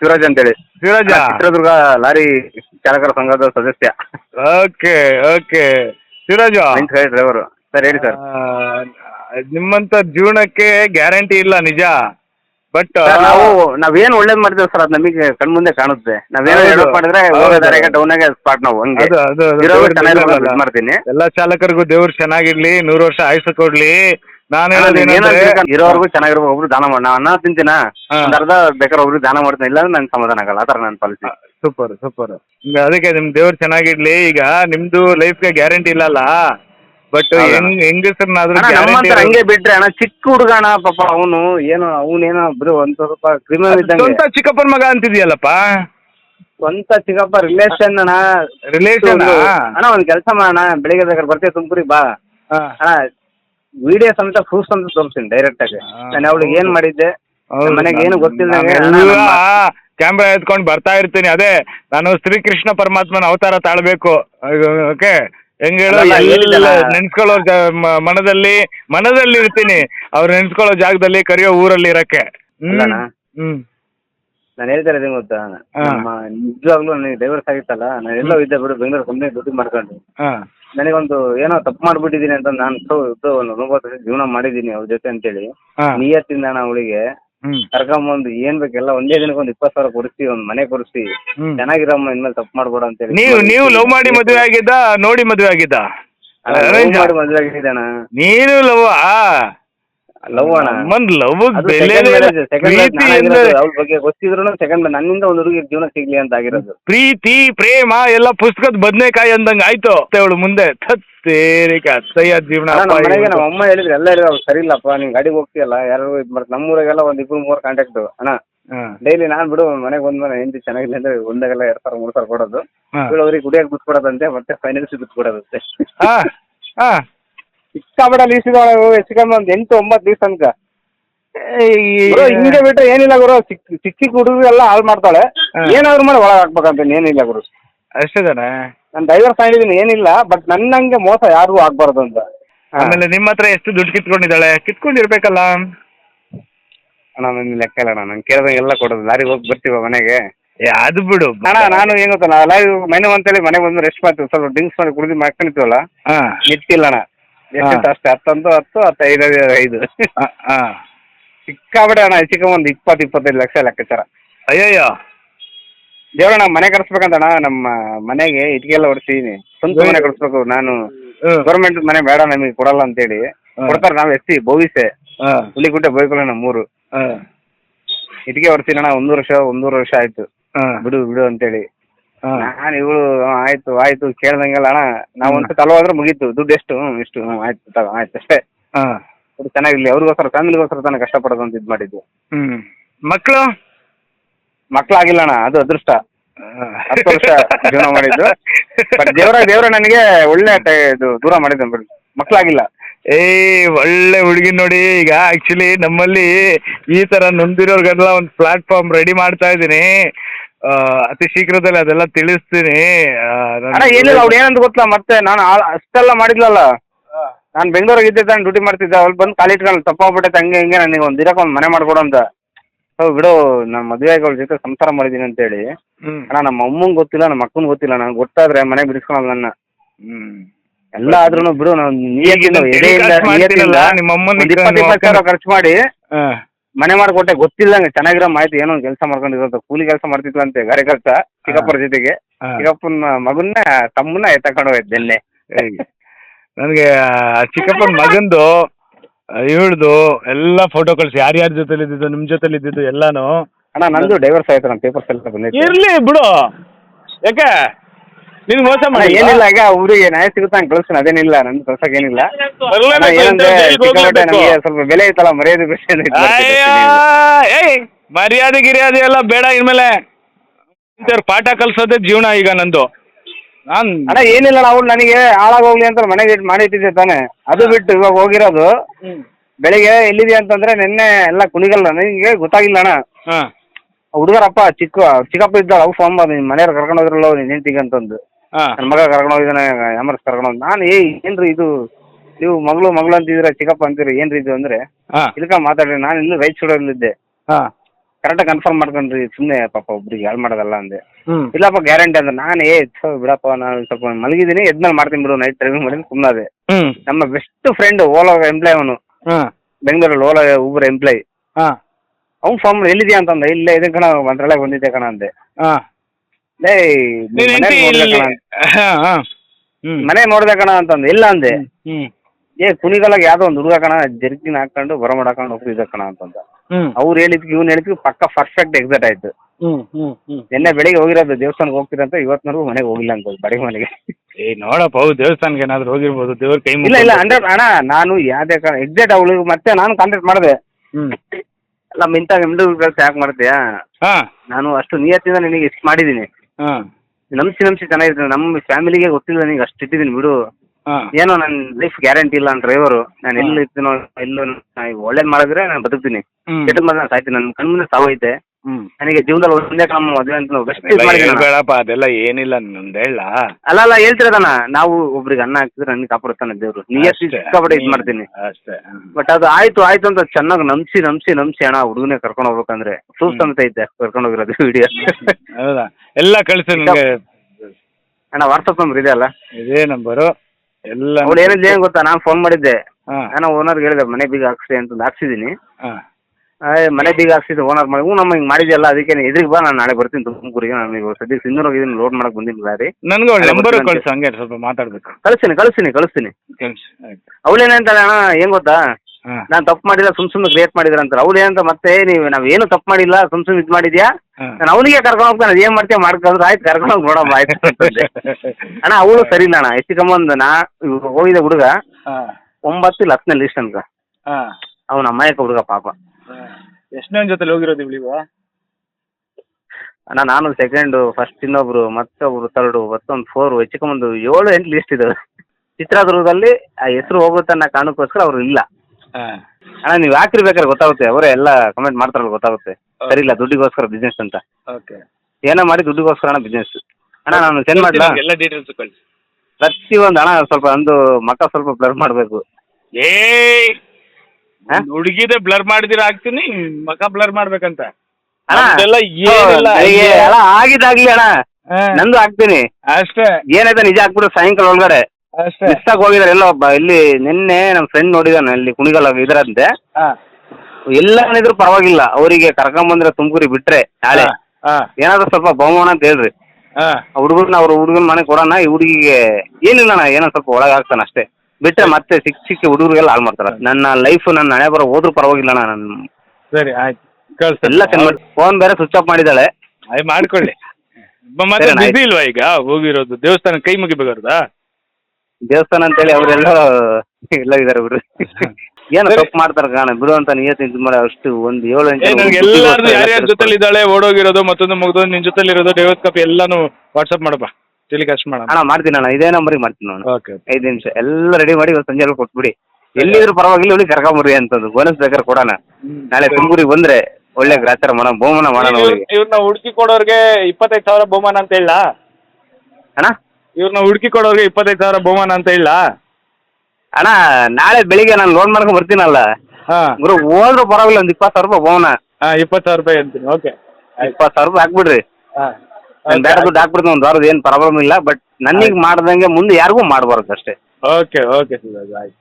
[SPEAKER 1] ಶಿವರಾಜ್ ಅಂತೇಳಿ.
[SPEAKER 2] ಶಿವರಾಜ?
[SPEAKER 1] ಚಿತ್ರದುರ್ಗ ಲಾರಿ ಚಾಲಕರ ಸಂಘದ ಸದಸ್ಯ.
[SPEAKER 2] Okay okay. ಶಿವರಾಜು?
[SPEAKER 1] ಮೈನ್ಸ್ ಹೇಳಿ ಡ್ರೈವರು ಸರ್ ಹೇಳಿ ಸರ್.
[SPEAKER 2] ಆ, ನಿಮ್ಮಂತ ಜೀವನಕ್ಕೆ ಗ್ಯಾರಂಟಿ ಇಲ್ಲ ನಿಜ? ಬಟ್
[SPEAKER 1] ಸರ್ ನಾವು ನಾವೇನ್ ಒಳ್ಳೇದ್ ಮಾಡಿದ್ದೇವೆ ಸರ್ ಅದು ನಮಗೆ ಕಣ್ಮುಂದೆ ಕಾಣುತ್ತೆ. ನಾವೇನೋ. ಡೆವಲಪ್ ಮಾಡಿದ್ರೆ. ಡೌನ್ ಆಗಿ ಸ್ಪಾಟ್ ನಾವು ಹಂಗೆ.
[SPEAKER 2] ಅದು ಅದು
[SPEAKER 1] ಇದು ಮಾಡ್ತೀನಿ
[SPEAKER 2] ಎಲ್ಲ ಚಾಲಕರಿಗೂ ದೇವ್ರು ಚೆನ್ನಾಗಿರ್ಲಿ ನೂರು ವರ್ಷ ಆಯುಸ ಕೊಡ್ಲಿ. ನಾನು ಹೇಳೋದು
[SPEAKER 1] ಏನಂದ್ರೆ ಇರೋರ್ಗು ಚೆನ್ನಾಗಿರ್ಬೇಕು ಒಬ್ರು ದಾನ ಮಾಡಿ ನಾವು ಅನ್ನ ತಿಂತೀನ? ಒಂದ್ ಅರ್ಧ ಬೇಕಾದ್ರೆ ಒಬ್ರು ದಾನ ಮಾಡ್ತೀನಿ. ಇಲ್ಲ ನನ್ ಸಮಾಧಾನ ಆಗಲ್ಲ. ಆತರ ನನ್ ನನ್ನ ಪಾಲಿಸಿ
[SPEAKER 2] ಸೂಪರ್ ಸೂಪರ್ ಅದಕ್ಕೆ ನಿಮ್ ದೇವ್ರ ಚೆನ್ನಾಗಿರ್ಲಿ. ಈಗ ನಿಮ್ದು ಲೈಫ್ಗೆ ಗ್ಯಾರಂಟಿ ಇಲ್ಲಲ್ಲ ಬಟ್? ಹೆಂಗ್ ಹೆಂಗಸರ್ನಾದ್ರೂ
[SPEAKER 1] ಅಣ್ಣ ನಮ್ಮಂತರ ಹಂಗೆ ಬಿಟ್ರೆ ಅಣ್ಣ ಚಿಕ್ಕ ಹುಡುಗಣ ಪಾಪ ಅವನು ಏನು ಅವನೇನೋ ಬಿಡು ಒಂದ್ ಸ್ವಲ್ಪ ಕ್ರಿಮಿನಲ್ ಇದ್ದಂಗೆ.
[SPEAKER 2] ಸ್ವಂತ ಚಿಕ್ಕಪ್ಪನ ಮಗ ಅಂತಿದ್ಯಲ್ಲಪ್ಪ?
[SPEAKER 1] ಸ್ವಂತ ಚಿಕ್ಕಪ್ಪ ರಿಲೇಷನ್ ಅಣ್ಣ.
[SPEAKER 2] ರಿಲೇಷನ್
[SPEAKER 1] ಅಣ್ಣ ಒಂದ್ ಕೆಲಸ ಮಾಡೋಣ ಬೆಳಿಗ್ಗೆ ಬೇಕಾದ್ರೆ ಬರ್ತೀವಿ ತುಮಕೂರಿಗೆ ಬಾ. ಅಣ್ಣ ವಿಡಿಯೋ ಸಮೇತ ಪ್ರೂಫ್ ಅಂತ ತೋರಿಸ್ತೀನಿ ಡೈರೆಕ್ಟ್ ಆಗಿ. ನಾನು ಅವಳಿಗೆ ಏನ್ ಮಾಡಿದ್ದೆ ಮನೆಗೆ ಏನು ಗೊತ್ತಿಲ್ಲ ಅಣ್ಣ ನಮ್ಮ-
[SPEAKER 2] ಕ್ಯಾಮ್ರಾ ಎತ್ಕೊಂಡು ಬರ್ತಾ ಇರ್ತೀನಿ. ಅದೇ ನಾನು ಶ್ರೀಕೃಷ್ಣ ಪರಮಾತ್ಮನ ಅವತಾರ ತಾಳ್ಬೇಕು. ಓಕೆ? ಹೆಂಗ್ ಹೇಳು?
[SPEAKER 1] ಅಲ್ಲ,
[SPEAKER 2] ಎಲ್ಲ. ನೆನ್ಸ್ಕೊಳ್ಳೋ ಜ- ಮ- ಮನದಲ್ಲಿ ಮನದಲ್ಲಿ ಇರ್ತೀನಿ. ಅವ್ರು ನೆನ್ಸ್ಕೊಳ್ಳೋ ಜಾಗದಲ್ಲಿ ಕರಿಯೋ ಊರಲ್ಲಿ ಇರಕ್ಕೆ. ಹ್ಮ್?
[SPEAKER 1] ಅಲ್ಲಣ್ಣ?
[SPEAKER 2] ಹ್ಮ್.
[SPEAKER 1] ನಾನು ಹೇಳ್ತಾ ಇರೋದು ಗೊತ್ತಾ?
[SPEAKER 2] ಹಾ.
[SPEAKER 1] ನಮ್ಮ ನಿಜವಾಗ್ಲೂ ನನಗೆ ಡೈವರ್ಸ್ ಆಗಿತ್ತಲ್ಲ ನಾನು ಎಲ್ಲೋ ಇದ್ದೆ ಬಿಡು ಬೆಂಗಳೂರು ಕಂಪ್ನಿ ದುಡ್ಡು ಮಾಡ್ಕೊಂಡು.
[SPEAKER 2] ಹಾ.
[SPEAKER 1] ನನಗೊಂದು ಏನೋ ತಪ್ಪು ಮಾಡ್ಬಿಟ್ಟಿದ್ದೀನಿ ಅಂತ ನಾನು ಒಂದು ಅನುಭವ ಜೀವನ ಮಾಡಿದ್ದೀನಿ ಅವ್ರ ಜೊತೆ ಅಂತೇಳಿ.
[SPEAKER 2] ಹಾ.
[SPEAKER 1] ನಿಯತ್ತಿಂದ ನಾನು ಅವಳಿಗೆ
[SPEAKER 2] ಹ್ಮ್.
[SPEAKER 1] ಕರ್ಕೊಂಬಂದು ಏನ್ ಬೇಕೆಲ್ಲ ಒಂದೇ ದಿನಕ್ಕೆ ಒಂದ್ ಇಪ್ಪತ್ತು ಸಾವಿರ ಕೊಡಿಸಿ ಒಂದ್ ಮನೆ ಕೊಡಿಸಿ
[SPEAKER 2] ಹ್ಮ್.
[SPEAKER 1] ಚೆನ್ನಾಗಿರಮ್ಮ ಇನ್ಮೇಲೆ ತಪ್ಪು ಮಾಡ್ಬೇಡ ಅಂತೇಳಿ.
[SPEAKER 2] ನೀವು ನೀವು ಲವ್ ಮಾಡಿ ಮದುವೆ ಆಗಿದ್ದ ನೋಡಿ ಮದುವೆ ಆಗಿದ್ದ?
[SPEAKER 1] ಅಣ್ಣ, love
[SPEAKER 2] Arrange ಆ?
[SPEAKER 1] ಮಾಡಿ ಮದುವೆ ಅಣ್ಣ
[SPEAKER 2] ನೀನು ಲವ್
[SPEAKER 1] ಲವ್ ಅಣ್ಣ
[SPEAKER 2] ನಮ್ಮಂದ್ ಲವ್
[SPEAKER 1] ಅದು
[SPEAKER 2] ಬೆಲೆ
[SPEAKER 1] second marriage, second marriage
[SPEAKER 2] ಪ್ರೀತಿ
[SPEAKER 1] ನಾನಾಗಿರೋದು.
[SPEAKER 2] ಅಂದ್ರೆ
[SPEAKER 1] ಅವ್ಳ ಬಗ್ಗೆ ಗೊತ್ತಿದ್ರು ಸೆಕೆಂಡ್ ನನ್ನಿಂದ ಒಂದು ಹುಡುಗಿ ಜೀವನ ಸಿಗ್ಲಿ ಅಂತ ಆಗಿರೋದು
[SPEAKER 2] ಪ್ರೀತಿ ಪ್ರೇಮ ಎಲ್ಲ ಪುಸ್ತಕದ ಬದನೆಕಾಯಿ ಅಂದಂಗ ಆಯ್ತು ಅವಳು ಮುಂದೆ ತತ್ತೇರಿಕ ಅಸಹ್ಯ ಜೀವನ
[SPEAKER 1] ಅಣ್ಣ,
[SPEAKER 2] ಅಪ್ಪ
[SPEAKER 1] ನಮ್ಮ ಮನೆಗೆ. ನಮ್ಮ ಅಮ್ಮ ಹೇಳಿದ್ರು ಎಲ್ಲ ಹೇಳಿದ್ರು ಅವ್ರು ಸರಿ ಇಲ್ಲಪ್ಪ ನೀನ್ ಗಾಡಿಗೆ ಹೋಗ್ತೀಯಲ್ಲ ಯಾರು ಇದು ಮಾಡ್ತಾರೆ ನಮ್ಮೂರಾಗೆಲ್ಲ ಒಂದ್ ಇಬ್ರು ಮೂರು ಕಾಂಟ್ಯಾಕ್ಟ್ ಅಣ್ಣ
[SPEAKER 2] ಹಾ,
[SPEAKER 1] ಡೈಲಿ ನಾನ್ ಬಿಡು ಮನೆಗೆ ಒಂದ್ ಮನೆ ಹೆಂಡತಿ ಚೆನ್ನಾಗಿಲ್ಲ ಅಂದ್ರೆ ಒಂದಾಗೆಲ್ಲ ಎರಡ್ ಸಾವಿರ ಮೂರ್ ಸಾವಿರ ಕೊಡೋದು
[SPEAKER 2] ಹಾ.
[SPEAKER 1] ಅವ್ರಿಗೆ ಗುಡಿಯಾಗಿ ಬಿಟ್ಕೊಡೋದಂತೆ ಮತ್ತೆ ಫೈನಾನ್ಸ್ ಬಿಟ್ಕೊಡೋದಂತೆ
[SPEAKER 2] ಹಾ, ಹಾ.
[SPEAKER 1] ಸಿಕ್ಕಾಬಿಡ ಲೀಸ್ ಇದಾವೆ ಹೆಚ್ಚು ಕಮ್ಮಿ ಒಂದ್ ಎಂಟು ಒಂಬತ್ತು ಲೀಸ್ ತನಕ. ಗುರು ಹಿಂಗೆ ಬಿಟ್ರೆ ಏನಿಲ್ಲ ಗುರು. ಸಿಕ್ಕಿ ಚಿಕ್ಕ ಹುಡುಗರು ಎಲ್ಲ ಹಾಳು ಮಾಡ್ತಾಳೆ. ಏನಾದ್ರು ಮಾಡಿ ಒಳಗೆ ಹಾಕ್ಬೇಕಂತ ಏನಿಲ್ಲ ಗುರು.
[SPEAKER 2] ಅಷ್ಟೇ ಜನ
[SPEAKER 1] ನಾನು ಡೈವರ್ಸ್ ಮಾಡಿದ್ದೀನಿ ಏನಿಲ್ಲ ಬಟ್ ನನ್ನಂಗೆ ಮೋಸ ಯಾರಿಗೂ ಆಗ್ಬಾರ್ದು ಅಂತ.
[SPEAKER 2] ಆಮೇಲೆ ನಿಮ್ಮ ಹತ್ರ ಎಷ್ಟು ದುಡ್ಡು ಕಿತ್ಕೊಂಡಿದ್ದಾಳೆ? ಕಿತ್ಕೊಂಡಿರ್ಬೇಕಲ್ಲ.
[SPEAKER 1] ಅಣ್ಣ ನನ್ನ ಲೆಕ್ಕ ಇಲ್ಲ ಅಣ್ಣ. ನಾನು ಕೇಳಿದಂಗೆ ಎಲ್ಲ ಕೊಡೋದು. ಲಾರಿಗೆ ಹೋಗಿ ಬರ್ತೀವ ಮನೆಗೆ.
[SPEAKER 2] ಏ, ಅದು ಬಿಡು.
[SPEAKER 1] ಅಣ್ಣ ನಾನು ಏನು ಗೊತ್ತಲ್ಲ ಲೈವ್ ಮನೆ ಅಂತೇಳಿ ಮನೆಗೆ ಬಂದು ರೆಸ್ಟ್ ಮಾಡ್ತೀವಿ. ಸ್ವಲ್ಪ ಡ್ರಿಂಕ್ಸ್ ಮಾಡಿ ಕುಡಿದು ಮಾಡ್ಕೊಂಡಿರ್ತೀವಲ್ಲ?
[SPEAKER 2] ಹಾ.
[SPEAKER 1] ನಿಟ್ಟಿಲ್ಲ ಅಣ್ಣ. ಎಷ್ಟು ಅಷ್ಟು? ಹತ್ತೊಂದು ಹತ್ತು ಹತ್ತು ಐದು.
[SPEAKER 2] ಐದು ಹಾ.
[SPEAKER 1] ಸಿಕ್ಕಾಬಿಡ ಅಣ್ಣ ಹೆಚ್ಚಿಗೆ ಒಂದು ಇಪ್ಪತ್ತು ಇಪ್ಪತ್ತೈದು ಲಕ್ಷ ಲೆಕ್ಕಾಚಾರ.
[SPEAKER 2] ಅಯ್ಯಯ್ಯೋ.
[SPEAKER 1] ದೇವ್ರಣ್ಣ ಮನೆ ಕಟ್ಸ್ಬೇಕಂತಣ್ಣ ನಮ್ಮ ಮನೆಗೆ ಇಟ್ಟಿಗೆ ಎಲ್ಲ ಹೊಡ್ಸಿದೀನಿ. ಸ್ವಂತ ಮನೆ ಕಟ್ಸ್ಬೇಕು ನಾನು
[SPEAKER 2] ಗವರ್ನಮೆಂಟ್
[SPEAKER 1] ಗೌರ್ಮೆಂಟ್ ಮನೆ ಬೇಡ ನಮಗೆ ಕೊಡಲ್ಲ ಅಂತೇಳಿ.
[SPEAKER 2] ಹೇಳಿ
[SPEAKER 1] ಕೊಡ್ತಾರೆ ನಾವು ಎಸ್ತಿ ಬೋವಿಸೆ
[SPEAKER 2] ಹುಲಿ
[SPEAKER 1] ಹುಲಿಗುಂಟೆ ಬೈಕೊಳ್ಳ ನಮ್ಮ ಮೂರು
[SPEAKER 2] ಹಾ,
[SPEAKER 1] ಇಟ್ಟಿಗೆ ಹೊಡ್ಸಿನ ಅಣ್ಣ ಒಂದೂರು ವರ್ಷ ಒಂದೂರು ವರ್ಷ ಆಯ್ತು. ಬಿಡು ಬಿಡು ಅಂತೇಳಿ. ನಾನು ಇವಳು ಆಯ್ತು ಆಯ್ತು ಕೇಳ್ದಂಗೆಲ್ಲ ಅಣ್ಣ ನಾವು ಒಂದು ಸಲ ಮುಗೀತು ದುಡ್ಡು ಎಷ್ಟು? ಹ್ಞೂ ಇಷ್ಟು ಹ್ಞೂ ಆಯ್ತು ತಗೋ ಆಯ್ತು ಅಷ್ಟೇ.
[SPEAKER 2] ಹಾ.
[SPEAKER 1] ಅದು ಚೆನ್ನಾಗಿರ್ಲಿ ಅವ್ರಿಗೋಸ್ಕರ ಫ್ಯಾಮಿಲಿಗೋಸ್ಕರ ತಾನೇ ಕಷ್ಟಪಡೋದು ಅಂತ ಇದ್ ಮಾಡಿದ್ದು.
[SPEAKER 2] ಹ್ಮ್. ಮಕ್ಕಳು
[SPEAKER 1] ಮಕ್ಕಳಾಗಿಲ್ಲ ಅಣ್ಣ ಅದು ಅದೃಷ್ಟ. ಹತ್ತು ವರ್ಷ ಜೀವನ ಮಾಡಿದ್ದು. ಬಟ್ ದೇವರ ದೇವರ ನನಗೆ ಒಳ್ಳೆ ಟ- ಇದು ದೂರ ಮಾಡಿದ್ದೆ ಬಿಡಿ. ಮಕ್ಕಳಾಗಿಲ್ಲ
[SPEAKER 2] ಏ ಒಳ್ಳೆ ಹುಡುಗಿ ನೋಡಿ ಈಗ ಆಕ್ಚುಲಿ ನಮ್ಮಲ್ಲಿ ಈ ತರ ನೊಂದಿರೋರ್ಗೆಲ್ಲ ಒಂದು ಪ್ಲಾಟ್ಫಾರ್ಮ್ ರೆಡಿ ಮಾಡ್ತಾ ಇದ್ದೀನಿ. ಆ, ಅತಿ ಶೀಘ್ರದಲ್ಲಿ ಅದೆಲ್ಲ ತಿಳಿಸ್ತೀನಿ. ಆ, ನನ್-
[SPEAKER 1] ಅಣ್ಣ ಏನಿಲ್ಲ ಅವ್ಳು ಏನಂತ ಗೊತ್ತಿಲ್ಲ ಮತ್ತೆ ನಾನು ಆ- ಅಷ್ಟೆಲ್ಲ ಮಾಡಿದ್ಲಲ್ಲ? ನಾನು ಬೆಂಗಳೂರಿಗೆ ಇದ್ದೆ ತಾನು ಡ್ಯೂಟಿ ಮಾಡ್ತಿದ್ದೆ. ಅವ್ಳು ಬಂದು ಕಾಲ್ ಇಟ್ಕೊಂಡು ತಪ್ಪಾಗ್ಬಿಟ್ಟೈತೆ ಹಂಗೆ ಹಿಂಗೆ ನನಗೆ ಒಂದು ಇರಕ್ಕೆ ಒಂದು ಮನೆ ಮಾಡ್ಕೊಡು ಅಂತ. ಸೊ ಬಿಡು ನಾನು ಮದುವೆ ಆಗಿ ಅವ್ಳ ಜೊತೆ ಸಂಸಾರ ಮಾಡಿದ್ದೀನಿ ಅಂತೇಳಿ.
[SPEAKER 2] ಹೇಳಿ
[SPEAKER 1] ಅಣ್ಣ ನಮ್ಮ ಅಮ್ಮಂಗೆ ಗೊತ್ತಿಲ್ಲ ನಮ್ಮ ಅಕ್ಕಂಗೆ ಗೊತ್ತಿಲ್ಲ. ನನಗೆ ಗೊತ್ತಾದ್ರೆ ಮನೆ ಬಿಡಿಸ್ಕೊಳಲ್ಲ ನನ್ನ.
[SPEAKER 2] ಹ್ಮ್.
[SPEAKER 1] ಎಲ್ಲ ಆದ್ರೂ ಬಿಡು ನಾನು
[SPEAKER 2] ಈಗ ಇದನ್ನ telecast ಮಾಡ್ತೀರಲ್ಲ, ನಿಮ್ಮ ಅಮ್ಮನ್ನ
[SPEAKER 1] ಒಂದು ಇಪ್ಪತ್ತು
[SPEAKER 2] ನಿಮ್ಮ
[SPEAKER 1] ಇಪ್ಪತ್ತು ಸಾವಿರ ಖರ್ಚು ಮಾಡಿ
[SPEAKER 2] ಹಾ.
[SPEAKER 1] ಮನೆ ಮಾಡ್ಕೊಟ್ಟೆ ಗೊತ್ತಿಲ್ಲಂಗೆ ಚೆನ್ನಾಗಿರೋ ಮಾಹಿತಿ ಏನೋ ಒಂದು ಕೆಲಸ ಮಾಡ್ಕೊಂಡಿರೋದು. ಕೂಲಿ ಕೆಲಸ ಮಾಡ್ತಿದ್ಲಂತೆ ಗಾರೆ ಕೆಲಸ ಚಿಕ್ಕಪ್ಪರ ಜೊತೆಗೆ.
[SPEAKER 2] ಹಾ.
[SPEAKER 1] ಚಿಕ್ಕಪ್ಪನ ಮಗನ್ನ ತಮ್ಮನ್ನ ಎತ್ತಕೊಂಡು ಹೋಯ್ತು ನಿನ್ನೆ.
[SPEAKER 2] ನನ್ಗೆ ಚಿಕ್ಕಪ್ಪನ ಮಗಂದು ಇವಳ್ದು ಎಲ್ಲಾ ಫೋಟೋ ಕಳಿಸಿ. ಯಾರ್ಯಾರ ಜೊತೆಲಿ ಇದ್ದಿದ್ದು ನಿಮ್ಮ ಜೊತೆಲಿ ಇದ್ದಿದ್ದು ಎಲ್ಲಾನು.
[SPEAKER 1] ಅಣ್ಣ ನಂದು ಡೈವರ್ಸ್ ಆಯ್ತು ನಮ್ಮ ಪೇಪರ್ಸ್ ಎಲ್ಲ ಬಂದೈತೆ
[SPEAKER 2] ಇರ್ಲಿ ಬಿಡು. ಯಾಕೆ? ನಿನ್ ಮೋಸ
[SPEAKER 1] ಅಣ್ಣ,
[SPEAKER 2] ಮಾಡಿ
[SPEAKER 1] ಏನಿಲ್ಲ ಈಗ ಊರಿಗೆ ನ್ಯಾಯ ಸಿಗುತ್ತಾ ಹಂಗೆ ಕಳಿಸ್ತೀನಿ ಅದೇನಿಲ್ಲ ನನ್ ಕಳ್ಸಕ್ ಏನಿಲ್ಲ. ಅಣ್ಣ,
[SPEAKER 2] ಬರ್ಲೇಬೇಕು
[SPEAKER 1] ಏನಂದ್ರೆ
[SPEAKER 2] ಜೈಲಿಗೆ
[SPEAKER 1] ಸಿಕ್ಕಾಪಟ್ಟೆ
[SPEAKER 2] ಹೋಗ್ಲೇಬೇಕು.
[SPEAKER 1] ನಮ್ಗೆ ಸ್ವಲ್ಪ ಬೆಲೆ ಐತಲ್ಲ ಮರ್ಯಾದೆ ಪ್ರಶ್ನೆ
[SPEAKER 2] ಏಯ್ ಮರ್ಯಾದೆ ಗಿರ್ಯಾದೆ ಎಲ್ಲ ಬೇಡ ಇನ್ಮೇಲೆ. ಇಂಥವ್ರ್ ಪಾಠ ಕಲ್ಸೋದೇ ಜೀವನ ಈಗ ನಂದು. ನಾನ್
[SPEAKER 1] ಅಣ್ಣ ಏನಿಲ್ಲ ಅವ್ರು ನನಗೆ ಹಾಳಾಗೋಗ್ಲಿ ಅಂತ ಮನೆಗೆ ಇಟ್ಟು ಮಾಡಿಟ್ಟಿದ್ದೆ ತಾನೆ. ಅದು ಬಿಟ್ಟು ಇವಾಗ ಹೋಗಿರೋದು. ಬೆಳಿಗ್ಗೆ ಎಲ್ಲಿದೆ ಅಂತಂದ್ರೆ ನಿನ್ನೆ ಎಲ್ಲ ಕುಣಿಗಲ್ಲ ನನಗೆ ಗೊತ್ತಾಗಿಲ್ಲ ಅಣ್ಣ.
[SPEAKER 2] ಹಾ.
[SPEAKER 1] ಹುಡುಗರಪ್ಪ ಚಿಕ್ಕ ಚಿಕ್ಕಪ್ಪ ಇದ್ದಾಳ ಅವು ಫೋನ್ ಮಾಡಿ ಮನೆಯವ್ರು ಕರ್ಕೊಂಡು ಹೋದ್ರಲ್ಲ ನಿನ್ ಹೆಂಡತಿಗೆ ಅಂತಂದು.
[SPEAKER 2] ಹಾ.
[SPEAKER 1] ನನ್ನ ಮಗ ಕರ್ಕೊಂಡು ಹೋಗಿದ್ದಾನೆ ಎಮರ್ಸ್ ಕರ್ಕೊಂಡು ನಾನು ಏ ಏನ್ರಿ ಇದು? ನೀವು ಮಗಳು ಮಗಳು ಅಂತಿದ್ದೀರ ಚಿಕ್ಕಪ್ಪ ಅಂತೀರಿ ಏನ್ರಿ ಇದು ಅಂದ್ರೆ?
[SPEAKER 2] ಹಾ.
[SPEAKER 1] ಇಲ್ಕ ಮಾತಾಡ್ರಿ ನಾನು ಇಲ್ಲೂ ರೈಟ್ ಸ್ಟುಡಿಯೋಲ್ಲಿದ್ದೆ
[SPEAKER 2] ಕರೆಕ್ಟ್
[SPEAKER 1] ಕರೆಕ್ಟಾಗಿ ಕನ್ಫರ್ಮ್ ಮಾಡ್ಕೊಂಡ್ರಿ ಸುಮ್ಮನೆ ಪಾಪ ಒಬ್ರಿಗೆ ಹಾಳು ಮಾಡೋದಲ್ಲ ಅಂದೆ. ಇಲ್ಲಪ್ಪ ಗ್ಯಾರಂಟಿ ಅಂದ್ರೆ ನಾನು ಏ ಸೊ ಬಿಡಪ್ಪ ನಾನು ಸ್ವಲ್ಪ ಮಲಗಿದ್ದೀನಿ ಎದ್ಮೇಲೆ ಮಾಡ್ತೀನಿ ಬಿಡು ನೈಟ್ ಡ್ರೈವಿಂಗ್ ಮಾಡಿ ಸುಮ್ಮನೆ
[SPEAKER 2] ಹ್ಮ್.
[SPEAKER 1] ನಮ್ಮ ಬೆಸ್ಟ್ ಫ್ರೆಂಡ್ ಓಲೋ ಎಂಪ್ಲಾಯ್ ಅವನು.
[SPEAKER 2] ಬೆಂಗಳೂರು
[SPEAKER 1] ಬೆಂಗಳೂರಲ್ಲಿ ಓಲೋ ಊಬರ್ ಎಂಪ್ಲಾಯ್
[SPEAKER 2] ಹಾ.
[SPEAKER 1] ಅವ್ನು ಫಾರ್ಮ್ ಎಲ್ಲಿದ್ಯಾ ಅಂತಂದ ಇಲ್ಲೇ ಇದನ್ ಕಣ ಮಂತ್ರಾಲಯ ಬಂದಿದ್ದೆ ಕಣ ಅಂದೆ.
[SPEAKER 2] ಹಾ.
[SPEAKER 1] ಲೇ
[SPEAKER 2] ನೀನ್
[SPEAKER 1] ಮನೆ
[SPEAKER 2] ಹೆಂಡ್ತಿ
[SPEAKER 1] ನೋಡ್ದೆ
[SPEAKER 2] ಇಲ್ಲಿ. ಹಾ ಹಾ.
[SPEAKER 1] ಮನೆ ನೋಡ್ದೆ ಕಣ ಅಂತಂದ. ಇಲ್ಲ ಅಂದೆ. ಏ ಕುಣಿಗಲಾಗ ಯಾವ್ದೋ ಒಂದು ಹುಡುಗ ಕಣ ಜರ್ಕಿನ್ ಹಾಕೊಂಡು ಬರ ಮಾಡಾಕೊಂಡು ಹೋಗ್ತಿದ್ದ ಕಣ ಅಂತಂದ.
[SPEAKER 2] ಹ್ಮ್.
[SPEAKER 1] ಅವ್ರು ಹೇಳಿದ್ಕೆ ಇವ್ನು ಹೇಳಿದ್ಕೆ ಪಕ್ಕ ಪರ್ಫೆಕ್ಟ್ ಎಕ್ಸಾಕ್ಟ್ ಆಯ್ತು. ನಿನ್ನೆ ಬೆಳಿಗ್ಗೆ ಹೋಗಿರೋದು ದೇವಸ್ಥಾನಕ್ಕೆ ಹೋಗ್ತಿರಂತ ಇವತ್ತಿನವರೆಗೂ ಮನೆಗೆ ಹೋಗಿಲ್ಲ ಅಂತ ಬಾಡಿಗೆ ಮನೆಗೆ.
[SPEAKER 2] ಏ ನೋಡಪ್ಪ ಹೌದು ದೇವಸ್ಥಾನಕ್ಕೆ ಏನಾದ್ರು ಹೋಗಿರ್ಬೋದು ದೇವ್ರ ಕೈ
[SPEAKER 1] ಇಲ್ಲ ಇಲ್ಲ ಅಂದ್ರೆ ಅಣ್ಣ ನಾನು ಯಾವ್ದೇ ಕಾರಣ ಎಕ್ಸಾಕ್ಟ್ ಅವಳಿಗೆ ಮತ್ತೆ ನಾನು ಕಾಂಟ್ಯಾಕ್ಟ್ ಮಾಡಿದೆ. ಅಲ್ಲ ಮಿಂತ ನಿಮ್ದು ಕೆಲಸ ಯಾಕೆ ಮಾಡ್ತೀಯಾ?
[SPEAKER 2] ಹಾ.
[SPEAKER 1] ನಾನು ಅಷ್ಟು ನಿಯತ್ತಿಂದ ನಿನಗೆ ಇಷ್ಟು ಮಾಡಿದ್ದೀನಿ.
[SPEAKER 2] ಹಾ.
[SPEAKER 1] ನಂಬಿಸಿ ನಂಬಿಸಿ ನಮ್ ನಮ್ಮ ಫ್ಯಾಮಿಲಿಗೆ ಗೊತ್ತಿಲ್ಲ ನಿನಗೆ ಅಷ್ಟು ಇಟ್ಟಿದ್ದೀನಿ ಬಿಡು.
[SPEAKER 2] ಹಾ.
[SPEAKER 1] ಏನೋ ನನ್ನ ಲೈಫ್ ಗ್ಯಾರಂಟಿ ಇಲ್ಲ ನನ್ನ ಡ್ರೈವರು ನಾನು ಎಲ್ಲಿ ಇರ್ತೀನೋ ಎಲ್ಲೋ ಒಳ್ಳೇದು ಮಾಡಿದ್ರೆ ನಾನು ಬದುಕ್ತೀನಿ.
[SPEAKER 2] ಹ್ಮ್.
[SPEAKER 1] ಕೆಟ್ಟದ್ ಮಾಡಿದ್ರೆ ನಾನು ಸಾಯ್ತೀನಿ. ನನ್ನ ಕಣ್ಮುಂದೆ ಸಾವೈತೆ.
[SPEAKER 2] ಹ್ಮ್.
[SPEAKER 1] ನನಗೆ ಜೀವನದಲ್ಲಿ ಒಂದೇ ಕಾಮ ಮದುವೆ ಅಂತ
[SPEAKER 2] ಅದೆಲ್ಲ ಏನಿಲ್ಲ ನಂದು ಹೇಳ.
[SPEAKER 1] ಅಲ್ಲ ಅಲ್ಲ ಹೇಳ್ತಿರೋದಣ್ಣ ನಾವು ಒಬ್ರಿಗೆ ಅನ್ನ ಹಾಕಿದ್ರೆ ನನಗೆ ಕಾಪಾಡ್ತಾನೆ ದೇವ್ರು. ನೀ ಸಿಕ್ಕಾಪಟ್ಟೆ ಇದು ಮಾಡ್ತೀನಿ.
[SPEAKER 2] ಅಷ್ಟೇ ಹ್ಮ್.
[SPEAKER 1] ಬಟ್ ಅದು ಆಯ್ತು ಆಯ್ತು ಅಂತ ಚೆನ್ನಾಗಿ ನಂಬಿಸಿ ನಂಬಿಸಿ ನಂಬಿಸಿ ಅಣ್ಣ ಹುಡುಗನೇ ಕರ್ಕೊಂಡು ಹೋಗ್ಬೇಕಂದ್ರೆ ಪ್ರೂಫ್ ಅಂತ ಐತೆ ಕರ್ಕೊಂಡು ಹೋಗಿರೋದು ವಿಡಿಯೋ
[SPEAKER 2] ಹೌದಾ? ಎಲ್ಲ ಕಳಿಸು ನಿಮಗೆ.
[SPEAKER 1] ಅಣ್ಣ ವಾಟ್ಸಪ್ ನಂಬರ್ ಇದೆ ಅಲ್ಲ?
[SPEAKER 2] ಇದೇ ನಂಬರು ಎಲ್ಲ
[SPEAKER 1] ಅವ್ಳು ಏನಿಲ್ಲ ಏನು ಗೊತ್ತಾ? ನಾನು ಫೋನ್ ಮಾಡಿದ್ದೆ.
[SPEAKER 2] ಹಾ.
[SPEAKER 1] ನಾನು ಓನರ್ಗೆ ಹೇಳಿದೆ ಮನೆ ಬೀಗ ಹಾಕ್ಸಿ ಅಂತ ಹಾಕ್ಸಿದೀನಿ
[SPEAKER 2] ಹಾ.
[SPEAKER 1] ಆಯ್, ಮನೆ ಬೀಗ ಹಾಕ್ಸಿದ್ದು ಓನರ್ ಮಾಡಿ ಹ್ಞೂ ನಮ್ಮ ಹಿಂಗೆ ಮಾಡಿದ್ಯಲ್ಲ ಅದಕ್ಕೆ ಎದುರಿಗೆ ಬಾ ನಾನು ನಾಳೆ ಬರ್ತೀನಿ ತುಮಕೂರಿಗೆ ನಾನು ಈಗ ಸದ್ಯಕ್ಕೆ ಸಿಂಧೂರು ಹೋಗಿದ್ದೀನಿ ಲೋಡ್ ಮಾಡಕ್ಕೆ ಬಂದಿಲ್ಲ ರೀ
[SPEAKER 2] ನನಗೆ ನಂಬರ್ ಕಳಿಸಿ ಹಂಗೆ ಸ್ವಲ್ಪ ಮಾತಾಡ್ಬೇಕು.
[SPEAKER 1] ಕಳಿಸ್ತೀನಿ ಕಳಿಸ್ತೀನಿ ಕಳಿಸ್ತೀನಿ.
[SPEAKER 2] ಅವ್ಳು ಆಯ್ತು
[SPEAKER 1] ಅವಳೇನಂತಾಳೆ ಅಣ್ಣ ಏನು ಗೊತ್ತಾ?
[SPEAKER 2] ನಾನ್
[SPEAKER 1] ನಾನು ತಪ್ಪು ಮಾಡಿಲ್ಲ ಸುಮ್ ಸುಮ್ಮನೆ ಕ್ರಿಯೇಟ್ ಮಾಡಿದ್ರ ಅಂತ ಅವ್ಳು ಏನಂತ ಮತ್ತೆ ನೀವು ನಾವು ಏನು ತಪ್ಪು ಮಾಡಿಲ್ಲ ಸುಮ್ ಸುಮ್ ಇದು ಮಾಡಿದ್ಯಾ. ನಾನು ಅವನಿಗೆ ಕರ್ಕೊಂಡು ಹೋಗ್ತಾನೆ ಏನು ಮಾಡ್ತೀಯ ಮಾಡ್ಕೊಂಡ್ರೆ ಆಯ್ತು ಕರ್ಕೊಂಡು ಹೋಗಿ ನೋಡಮ್ಮ ಆಯ್ತು ಅಂತಂದೆ. [laughs] ಅಣ್ಣ ಅವಳು ಸರಿ ಅಣ್ಣ ಎಷ್ಟು ಕಮ್ಮ ಒಂದು ನಾ ಇವ್ರು ಹೋಗಿದ್ದ ಹುಡುಗ
[SPEAKER 2] ಹಾ.
[SPEAKER 1] ಒಂಬತ್ತು ಇಲ್ಲ ಹತ್ತನೇ ಲಿಸ್ಟ್ ಅನ್ಕ
[SPEAKER 2] ಹಾ.
[SPEAKER 1] ಅವನ ಹುಡುಗ ಪಾಪ.
[SPEAKER 2] ಎಷ್ಟನೇ ಜೊತೆಲಿ ಹೋಗಿರೋದು ಇವಳಿಗೂ
[SPEAKER 1] ಅಣ್ಣ ನಾನು ಸೆಕೆಂಡ್ ಫಸ್ಟ್ ಇನ್ನೊಬ್ರು ಮತ್ತೊಬ್ರು ತರ್ಡು ಮತ್ತೊಂದು ಫೋರ್ ಹೆಚ್ಚು ಒಂದು ಏಳು ಎಂಟು ಲಿಸ್ಟ್ ಇದಾವೆ. ಚಿತ್ರದುರ್ಗದಲ್ಲಿ ಆ ಹೆಸರು ಹೋಗುತ್ತೆ ಅನ್ನೋ ಕಾರಣಕ್ಕೋಸ್ಕರ ಅವ್ರು ಇಲ್ಲ. ಅಣ್ಣ ನೀವು ಹಾಕಿರ್ಬೇಕಾದ್ರೆ ಗೊತ್ತಾಗುತ್ತೆ ಅವರೇ ಎಲ್ಲ ಕಮೆಂಟ್ ಮಾಡ್ತಾರಲ್ಲ ಗೊತ್ತಾಗುತ್ತೆ. ಸರಿ ಇಲ್ಲ ದುಡ್ಡಿಗೋಸ್ಕರ ಬಿಸ್ನೆಸ್ ಅಂತ.
[SPEAKER 2] ಓಕೆ
[SPEAKER 1] ಏನೋ ಮಾಡಿ ದುಡ್ಡಿಗೋಸ್ಕರ ಅಣ್ಣ ಬಿಸ್ನೆಸ್ ಅಣ್ಣ ನಾನು ಸೆಂಡ್ ಮಾಡಲ?
[SPEAKER 2] ಎಲ್ಲ ಡೀಟೇಲ್ಸ್ ಕಳಿಸಿ
[SPEAKER 1] ಪ್ರತಿಯೊಂದು ಅಣ್ಣ ಸ್ವಲ್ಪ ಒಂದು ಮಕ್ಕ ಸ್ವಲ್ಪ ಬ್ಲರ್ ಮಾಡಬೇಕು.
[SPEAKER 2] ಏಯ್!
[SPEAKER 1] ಹಾ?
[SPEAKER 2] ಹುಡುಗಿದೆ ಬ್ಲರ್ ಮಾಡಿದಿರ ಹಾಕ್ತೀನಿ ಮಕ ಬ್ಲರ್ ಮಾಡ್ಬೇಕಂತ.
[SPEAKER 1] ಅಣ್ಣ
[SPEAKER 2] ಅದೆಲ್ಲ ಏನಿಲ್ಲ
[SPEAKER 1] ನನಗೆ ಅಣ್ಣ ಆಗಿದ್ದಾಗ್ಲಿ ಅಣ್ಣ.
[SPEAKER 2] ಹಾ,
[SPEAKER 1] ನಂದು ಹಾಕ್ತೀನಿ
[SPEAKER 2] ಅಷ್ಟೇ.
[SPEAKER 1] ಏನಾಯ್ತಾ ನಿಜ ಹಾಕ್ಬಿಡು ಸಾಯಂಕಾಲ ಒಳಗಡೆ?
[SPEAKER 2] ಅಷ್ಟೇ.
[SPEAKER 1] ಹೋಗಿದಾರೆ ಎಲ್ಲ ಒಬ್ಬ ಇಲ್ಲಿ ನಿನ್ನೆ ನಮ್ಮ ಫ್ರೆಂಡ್ ನೋಡಿದಾನೆ ಅಲ್ಲಿ ಕುಣಿಗಲ್ಲ ಇದರಂತೆ.
[SPEAKER 2] ಹಾ.
[SPEAKER 1] ಎಲ್ಲನಿದ್ರು ಪರವಾಗಿಲ್ಲ ಅವರಿಗೆ ಕರ್ಕೊಂಬಂದ್ರೆ ತುಮಕೂರಿ ಬಿಟ್ರೆ ನಾಳೆ
[SPEAKER 2] ಏನಾದ್ರೂ
[SPEAKER 1] ಏನಾದ್ರು ಸ್ವಲ್ಪ ಬಹುಮಾನ ಅಂತ ಹೇಳ್ರಿ.
[SPEAKER 2] ಹಾ.
[SPEAKER 1] ಹುಡುಗರನ್ನ ಅವ್ರ ಹುಡುಗನ ಮನೆ ಕೊಡೋಣ ಈ ಹುಡುಗಿಗೆ ಏನಿಲ್ಲ ಅಣ್ಣ ಏನೋ ಸ್ವಲ್ಪ ಒಳಗೆ ಹಾಕ್ತಾನೆ ಅಷ್ಟೇ. ಬಿಟ್ರೆ ಮತ್ತೆ ಸಿಕ್ಕ ಸಿಕ್ಕಿ ಹುಡುಗರಿಗೆಲ್ಲ ಹಾಳು ಮಾಡ್ತಾರೆ. ನನ್ನ ಲೈಫ್ ನನ್ನ ಹಣೆ ಬರೋ ಹೋದ್ರೂ ಪರವಾಗಿಲ್ಲ ಅಣ್ಣ ನನ್ನ
[SPEAKER 2] ಸರಿ ಆಯ್ತು. ಕಳ್ಸಿ
[SPEAKER 1] ಎಲ್ಲ ಸೆಂಡ್ ಮಾಡಿ ಫೋನ್ ಬೇರೆ ಸ್ವಿಚ್ ಆಫ್ ಮಾಡಿದ್ದಾಳೆ.
[SPEAKER 2] ಮಾಡ್ಕೊಳ್ಳಿ. ಮತ್ತೆ
[SPEAKER 1] ಸರಿ, ಆಯ್ತು.
[SPEAKER 2] ಬಿಸಿ ಇಲ್ವಾ ಈಗ? ಹೋಗಿರೋದು. ದೇವಸ್ಥಾನ ಕೈ ಮುಗಿಬೇಕಾರ್ದಾ
[SPEAKER 1] ದೇವಸ್ಥಾನ ಅಂತೇಳಿ ಅವರೆಲ್ಲ ಎಲ್ಲ ಇದಾರೆ ಬಿಡ್ರಿ. [laughs] ಏನೋ
[SPEAKER 2] ಸರಿ.
[SPEAKER 1] ತಪ್ಪು ಮಾಡ್ತಾರೆ ಕಾಣ. ಬಿಡು ಅಂತ ನಿಯತ್ ಇದು ಮಾಡಿ ಅಷ್ಟು ಒಂದು ಏಳು
[SPEAKER 2] ಏ ನನಗೆ ಎಲ್ಲಾರ್ದು ಯಾರ್ಯಾರ ಜೊತೆಲಿ ಇದ್ದಾಳೆ ಓಡೋಗಿರೋದು ಮತ್ತೊಂದು ಮುಗ್ದು ನಿನ್ ಜೊತೆಲಿ ಇರೋದು ಡೇವತ್ ಕಾಪಿ ಎಲ್ಲಾನು ವಾಟ್ಸಪ್ ಮಾಡಪ್ಪ. ಟೆಲಿಕಾಸ್ಟ್ ಮಾಡೋಣ.
[SPEAKER 1] ಅಣ್ಣ ಮಾಡ್ತೀನಿ ಅಣ್ಣ. ಇದೇ ನಂಬರಿಗೆ ಮಾಡ್ತೀನಿ ನಾನು.
[SPEAKER 2] ಓಕೆ
[SPEAKER 1] ಐದು ನಿಮಿಷ. ಎಲ್ಲ ರೆಡಿ ಮಾಡಿ ಇವತ್ತು ಸಂಜೆ ಕೊಟ್ಬಿಡಿ. ಎಲ್ಲಿದ್ರು ಪರವಾಗಿಲ್ಲ ಹುಡುಗಿ ಕರ್ಕೊಂಬರ್ರಿ ಅಂತಂದು ಬೋನಸ್ ಬೇಕಾದ್ರೆ ಕೊಡೋಣ. ನಾಳೆ ತುಮಕೂರಿಗೆ ಬಂದ್ರೆ ಒಳ್ಳೆ ಗ್ರಾಚಾರ ಮಾಡೋಣ ಬಹುಮಾನ ಮಾಡೋಣ ಅವಳಿಗೆ.
[SPEAKER 2] ಇವ್ರನ್ನ ಹುಡುಕಿ ಕೊಡೋರ್ಗೆ ಇಪ್ಪತ್ತೈದು ಸಾವಿರ ಬಹುಮಾನ ಅಂತ ಹೇಳ
[SPEAKER 1] ಅಣ್ಣ?
[SPEAKER 2] ಇವ್ರನ್ನ ಹುಡುಕಿ ಕೊಡೋರ್ಗೆ ಇಪ್ಪತ್ತೈದು ಸಾವಿರ ಬಹುಮಾನ ಅಂತ ಹೇಳ
[SPEAKER 1] ಅಣ್ಣ ನಾಳೆ ಬೆಳಿಗ್ಗೆ ನಾನು ಲೋನ್ ಮಾಡ್ಕೊಂಡು ಬರ್ತೀನಲ್ಲ.
[SPEAKER 2] ಹಾ.
[SPEAKER 1] ಗುರು ಹೋದ್ರು ಪರವಾಗಿಲ್ಲ ಒಂದು ಇಪ್ಪತ್ತು ಸಾವಿರ ರೂಪಾಯಿ ಬಹುಮಾನ.
[SPEAKER 2] ಹಾ ಇಪ್ಪತ್ತು ಸಾವಿರ ರೂಪಾಯಿ ಅಂತೀನಿ. ಓಕೆ
[SPEAKER 1] ಇಪ್ಪತ್ತು ಸಾವಿರ ರೂಪಾಯಿ ಹಾಕ್ಬಿಡ್ರಿ.
[SPEAKER 2] ಹಾ.
[SPEAKER 1] ನಾನು ಬೇರೆ ದುಡ್ಡು ಹಾಕ್ಬಿಡ್ತೀನಿ ಒಂದು ವಾರದ ಏನು ಪ್ರಾಬ್ಲಮ್ ಇಲ್ಲ ಬಟ್ ನನಗ್ ಮಾಡ್ದಂಗೆ ಮುಂದೆ ಯಾರಿಗೂ ಮಾಡಬಾರ್ದು ಅಷ್ಟೇ.
[SPEAKER 2] ಓಕೆ ಓಕೆ ಸರ್ ಆಯ್ತು.